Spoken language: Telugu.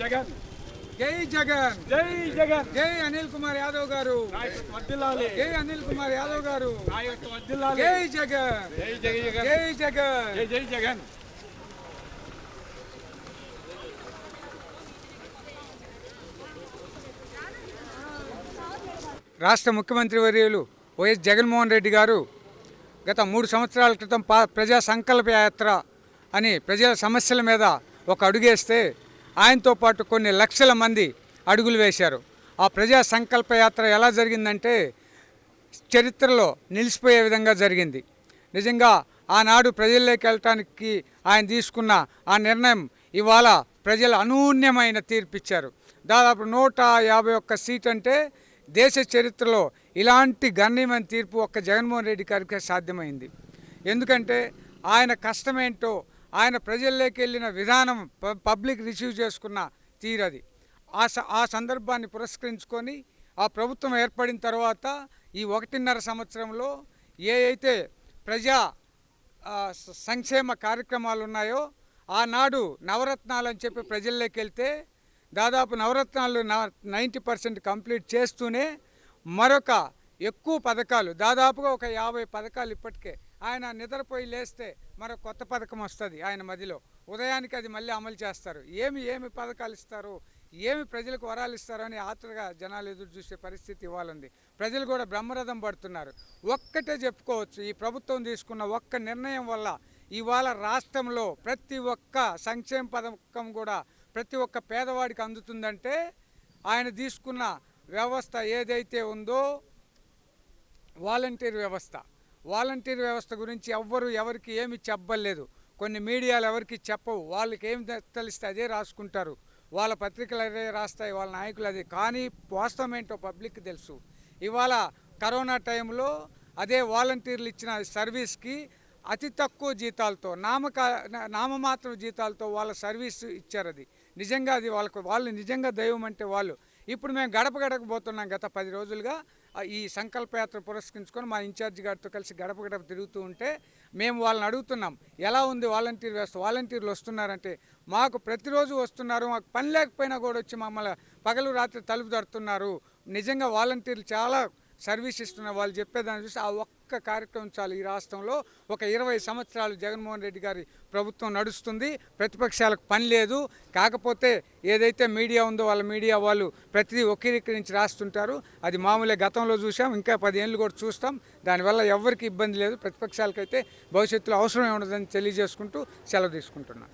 జగన్. జై జగన్. జై జగన్. జై అనిల్ కుమార్ యాదవ్ గారు. జై అనిల్ కుమార్ యాదవ్ గారు. జై జగన్. జై జగన్. జై జగన్. రాష్ట్ర ముఖ్యమంత్రి వర్యులు వైఎస్ జగన్మోహన్ రెడ్డి గారు గత మూడు సంవత్సరాల క్రితం ప్రజా సంకల్ప యాత్ర అని ప్రజల సమస్యల మీద ఒక అడుగేస్తే ఆయనతో పాటు కొన్ని లక్షల మంది అడుగులు వేశారు. ఆ ప్రజా సంకల్ప యాత్ర ఎలా జరిగిందంటే చరిత్రలో నిలిచిపోయే విధంగా జరిగింది. నిజంగా ఆనాడు ప్రజల్లోకి వెళ్ళటానికి ఆయన తీసుకున్న ఆ నిర్ణయం ఇవాళ ప్రజలు అనూన్యమైన తీర్పిచ్చారు. దాదాపు నూట యాభై ఒక్క సీట్ అంటే దేశ చరిత్రలో ఇలాంటి గణనీయమైన తీర్పు ఒక్క జగన్మోహన్ రెడ్డి గారికి సాధ్యమైంది. ఎందుకంటే ఆయన కష్టమేంటో ఆయన ప్రజల్లోకి వెళ్ళిన విధానం ప- పబ్లిక్ రిసీవ్ చేసుకున్న తీరది. ఆ స ఆ సందర్భాన్ని పురస్కరించుకొని ఆ ప్రభుత్వం ఏర్పడిన తర్వాత ఈ ఒకటిన్నర సంవత్సరంలో ఏ అయితే ప్రజా సంక్షేమ కార్యక్రమాలు ఉన్నాయో ఆనాడు నవరత్నాలు అని చెప్పి ప్రజల్లోకి వెళ్తే దాదాపు నవరత్నాలు నైంటీ పర్సెంట్ కంప్లీట్ చేస్తూనే మరొక ఎక్కువ పథకాలు దాదాపుగా ఒక యాభై పథకాలు ఇప్పటికే ఆయన నిద్రపోయి లేస్తే మరో కొత్త పథకం వస్తుంది ఆయన మదిలో. ఉదయానికి అది మళ్ళీ అమలు చేస్తారు. ఏమి ఏమి పథకాలు ఇస్తారు? ఏమి ప్రజలకు వరాలు ఇస్తారు? అని ఆతృగా జనాలు ఎదురు చూసే పరిస్థితి ఇవ్వాలంది. ప్రజలు కూడా బ్రహ్మరథం పడుతున్నారు. ఒక్కటే చెప్పుకోవచ్చు ఈ ప్రభుత్వం తీసుకున్న ఒక్క నిర్ణయం వల్ల ఇవాళ రాష్ట్రంలో ప్రతి ఒక్క సంక్షేమ పథకం కూడా ప్రతి ఒక్క పేదవాడికి అందుతుందంటే ఆయన తీసుకున్న వ్యవస్థ ఏదైతే ఉందో వాలంటీర్ వ్యవస్థ. వాలంటీర్ వ్యవస్థ గురించి ఎవ్వరు ఎవరికి ఏమి చెప్పలేదు. కొన్ని మీడియాలు ఎవరికి చెప్పవు. వాళ్ళకి ఏం తెలిస్తే అదే రాసుకుంటారు. వాళ్ళ పత్రికలు అదే రాస్తాయి. వాళ్ళ నాయకులు అదే. కానీ వాస్తవం ఏంటో పబ్లిక్ తెలుసు. ఇవాళ కరోనా టైంలో అదే వాలంటీర్లు ఇచ్చిన సర్వీస్కి అతి తక్కువ జీతాలతో నామక నామమాత్ర నామమాత్రం జీతాలతో వాళ్ళ సర్వీస్ ఇచ్చారు అది. నిజంగా అది వాళ్ళకు వాళ్ళు నిజంగా దైవం అంటే వాళ్ళు. ఇప్పుడు మేము గడప గడకపోతున్నాం గత పది రోజులుగా. ఈ సంకల్పయాత్ర పురస్కరించుకొని మా ఇన్ఛార్జ్ గారితో కలిసి గడప గడప తిరుగుతూ ఉంటే మేము వాళ్ళని అడుగుతున్నాం ఎలా ఉంది వాలంటీర్ వ్యవస్థ? వాలంటీర్లు వస్తున్నారంటే మాకు ప్రతిరోజు వస్తున్నారు మాకు పని లేకపోయినా కూడా వచ్చి మమ్మల్ని పగలు రాత్రి తలుపు తడుతున్నారు నిజంగా వాలంటీర్లు చాలా సర్వీస్ ఇస్తున్న వాళ్ళు చెప్పేదాన్ని చూసి ఆ ఒక్క కార్యక్రమం చాలు ఈ రాష్ట్రంలో ఒక ఇరవై సంవత్సరాలు జగన్మోహన్ రెడ్డి గారి ప్రభుత్వం నడుస్తుంది. ప్రతిపక్షాలకు పని లేదు. కాకపోతే ఏదైతే మీడియా ఉందో వాళ్ళ మీడియా వాళ్ళు ప్రతిదీ నుంచి రాస్తుంటారు. అది మామూలే గతంలో చూసాం ఇంకా పదేళ్ళు కూడా చూస్తాం. దానివల్ల ఎవరికి ఇబ్బంది లేదు. ప్రతిపక్షాలకైతే భవిష్యత్తులో అవసరం ఉండదని తెలియజేసుకుంటూ సెలవు తీసుకుంటున్నాను.